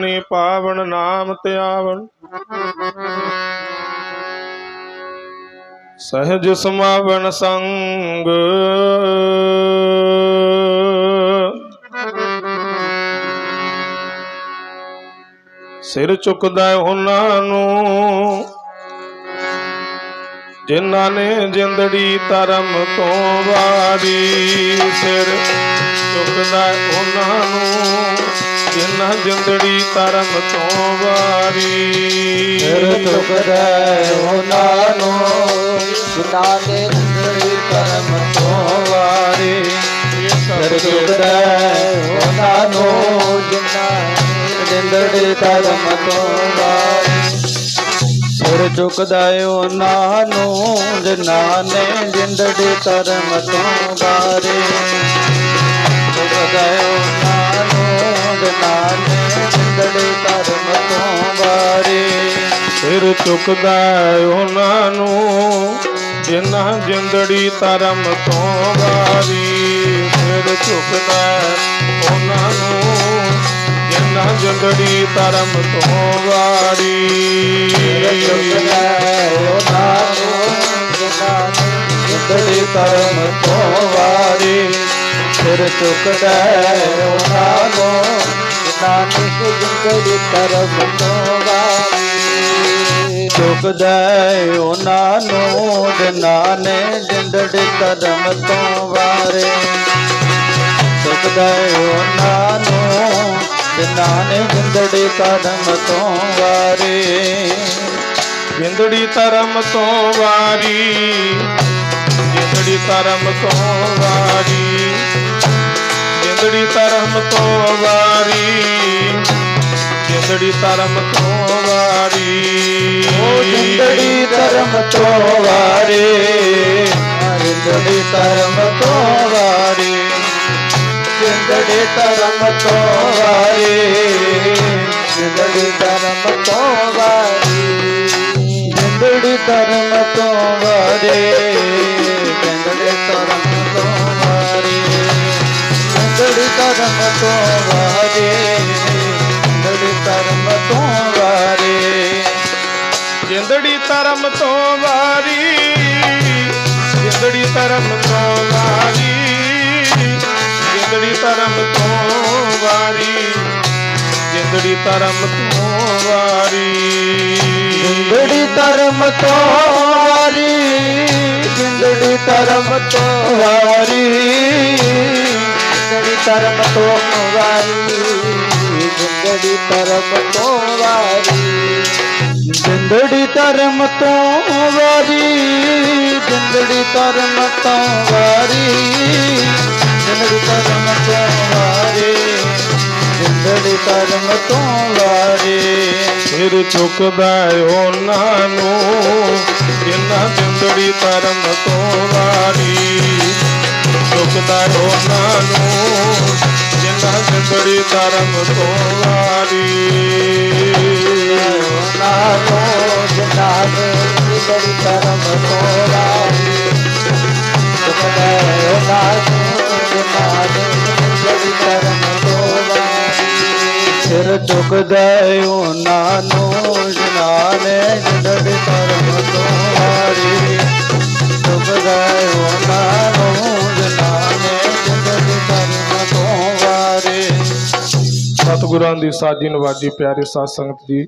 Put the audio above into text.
ਨੀ ਪਾਵਨ ਨਾਮ ਧਿਆਵਨ। ਸਹਿਜ ਸਮਾਵਨ ਸੰਗ। ਸਿਰ ਚੁੱਕਦਾ ਉਹਨਾਂ ਨੂੰ। ਜਿਨ੍ਹਾਂ ਨੇ ਜਿੰਦੜੀ ਧਰਮ ਤੋਂ ਵਾਰੀ ਸਿਰ ਝੁਕਦਾ ਉਹਨਾਂ ਨੂੰ, ਜਿਨ੍ਹਾਂ ਜਿੰਦੜੀ ਧਰਮ ਤੋਂ ਵਾਰੀ ਸਿਰ ਝੁਕਦਾ ਉਹਨਾਂ ਨੂੰ, ਜਿਨ੍ਹਾਂ ਨੇ ਜਿੰਦੜੀ ਕਰਮ ਤੋਂ ਵਾਰੀ ਸਿਰ ਝੁਕਦਾ ਉਹਨਾਂ ਨੂੰ, ਜਿਨ੍ਹਾਂ ਜਿੰਦੜੀ ਕਰਮ ਤੋਂ ਵਾਰੀ ਸਿਰ ਝੁਕਦਾ ਉਹਨਾਂ ਨੂੰ ਜਿਨ੍ਹਾਂ ਨੇ ਜਿੰਦੜੀ ਧਰਮ ਤੋਂ ਵਾਰੀ ਝੁਕਦਾ ਉਹਨਾਂ ਨੂੰ ਜਿਨ੍ਹਾਂ ਨੇ ਜਿੰਦੜੀ ਧਰਮ ਤੋਂ ਵਾਰੀ ਫਿਰ ਝੁਕਦਾ ਉਹਨਾਂ ਨੂੰ ਜਿਨ੍ਹਾਂ ਜਿੰਦੜੀ ਧਰਮ ਤੋਂ ਵਾਰੀ ਫਿਰ ਝੁਕਦਾ ਉਹਨਾਂ ਨੂੰ ਜਿੰਨਾ ਜੁਗੜੀ ਧਰਮ ਤੋਂ ਵਾਰੀ। ਜੁਗੜੀ ਧਰਮ ਤੋਂ ਵਾਰੀ। ਸਿਰ ਚੁਕਦਾ ਉਹਨਾਂ ਨੂੰ ਨਾਨਕ ਜੁਗੜੀ ਧਰਮ ਤੋਂ ਵਾਰੀ। ਚੁਕਦਾ ਉਹਨਾਂ ਨੂੰ ਦਿਨਾਂ ਨੇ ਜਿੰਦੜੀ ਧਰਮ ਤੋਂ ਵਾਰੇ। ਚੁਕਦਾ ਉਹਨਾਂ ਨੂੰ ਜਿਨ੍ਹਾਂ ਨੇ ਜਿੰਦੜੀ ਕਰਮ ਤੋਂ ਵਾਰੀ। ਜਿੰਦੜੀ ਧਰਮ ਤੋਂ ਵਾਰੀ। ਜਿੰਦੜੀ ਧਰਮ ਤੋਂ ਵਾਰੀ। ਜਿੰਦੜੀ ਧਰਮ ਤੋਂ ਵਾਰੀ। ਜਿੰਦੜੀ ਧਰਮ ਤੋਂ ਵਾਰੀ। ਉਹ ਜਿੰਦੜੀ ਧਰਮ ਤੋਂ ਵਾਰੇ। ਜਿੰਦੜੀ ਧਰਮ ਤੋਂ જગડી તરમ તો વારી જગડી તરમ તો વારી જગડી તરમ તો વારી જગડી તરમ તો વારી જગડી તરમ તો વારી જગડી તરમ તો વારી જિંદડી તરમ તો વારી જિંદડી તરમ તો વારી ਧਰਮ ਤੋਂ ਵਾਰੀ, ਜਿੰਦੜੀ ਧਰਮ ਤੋਂ ਵਾਰੀ। ਜਿੰਦੜੀ ਧਰਮ ਤੋਂ ਵਾਰੀ, ਜਿੰਦੜੀ ਧਰਮ ਤੋਂ ਵਾਰੀ। ਜਿੰਦੜੀ ਧਰਮ ਤੋਂ ਵਾਰੀ, ਜਿੰਦੜੀ ਧਰਮ ਤੋਂ ਵਾਰੀ। ਜਿੰਦੜੀ ਧਰਮ ਤੋਂ ਵਾਰੀ, ਜਿੰਦੜੀ ਧਰਮ ਤੋਂ ਵਾਰੀ। ਜਿੰਦੜੀ ਧਰਮ ਤੋਂ ਵਾਰੀ ਸਿਰ ਝੁਕਦਾ ਉਹਨਾਂ ਨੂੰ। ਜਿਨ੍ਹਾਂ ਜਿੰਦੜੀ ਧਰਮ ਤੋਂ ਵਾਰੀ ਝੁਕਦਾ ਉਹਨਾਂ ਨੂੰ। ਜਿਨ੍ਹਾਂ ਜਿੰਦੜੀ ਧਰਮ ਤੋਂ ਵਾਰੀ। ਸਿਰ ਝੁਕਦੇ ਉਹਨਾਂ ਨੂੰ, ਜਨਾਨੇ ਬੜੀ ਕਰਮ ਤੋਰਾਈ ਸੁਖਦੇ ਉਹਨਾਂ ਨੂੰ, ਜਨਾਨੇ ਬੜੀ ਕਰਮ ਤੋਰਾਈ ਸਤਿਗੁਰਾਂ ਦੀ ਸਾਜੀ ਨਵਾਜੀ ਪਿਆਰੇ ਸਾਧ ਸੰਗਤ ਜੀ